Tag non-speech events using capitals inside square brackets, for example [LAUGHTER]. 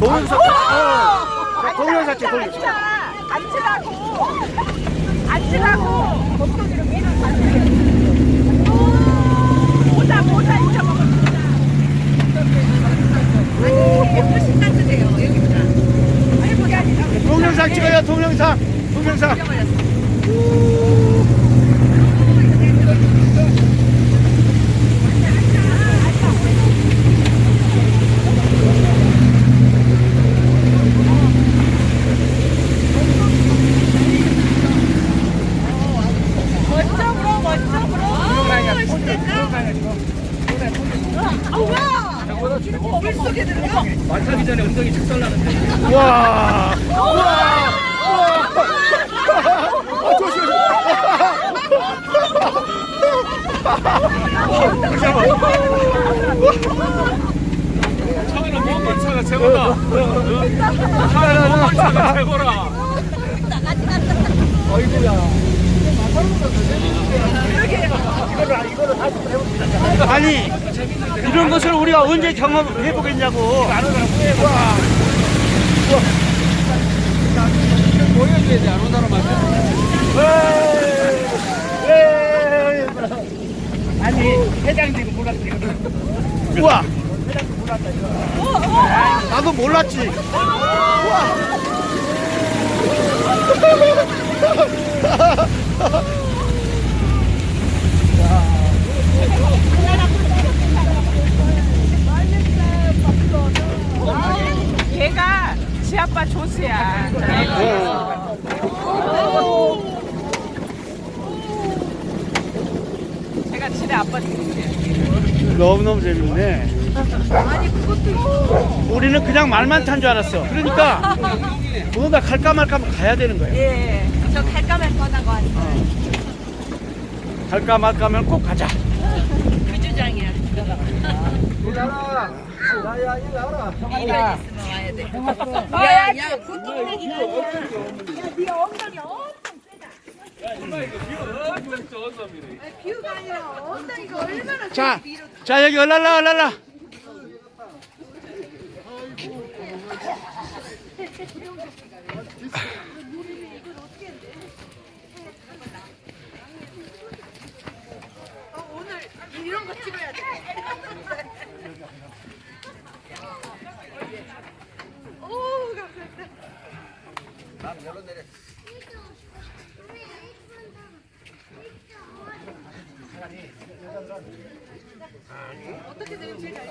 동영상 어, 동영상 찍 동영상 앉으라고. 앉으라고. 모자 모자 잊어먹어 아니 예쁘신 따뜻해요 여기보다 아니 그게 아니라 동영상 찍어요 동영상. 동영상 멋쩍으로 멋쩍으로 아우야 물속에 들어가 만타기 전에 엉덩이 착살나는데. 와. 우와. 아, 조심 차는 먹은 차가 최고다. 차는 먹은 차가 최고라. 아 니 이런 것을 우리가 언제 경험해 보겠냐고. 보여줘야 돼, 안 온다는 말이야. 아니 회장님 몰랐지 우와. 나도 몰랐지. 우와 걔가 조수야. 제가 지네 아빠 조수야 너무너무 재밌네. 우리는 그냥 말만 탄 줄 알았어. 그러니까 뭔가 갈까 말까 하면 가야 되는 거야. 예. 저 갈까 말 거다고 하니 갈까 말까 하면 꼭 가자. [LAUGHS] 그 주장이야. 미련 있으면 와야 돼. 야, 야, 고통내기는 네 엉덩이 엄청 세다. 비유가 아니라 엉덩이가 얼마나 자, 자 여기 얼랄라 얼랄라 오늘 이런 거 찍어야 돼. 오, 감사합니다. 어떻게 되면 제일 잘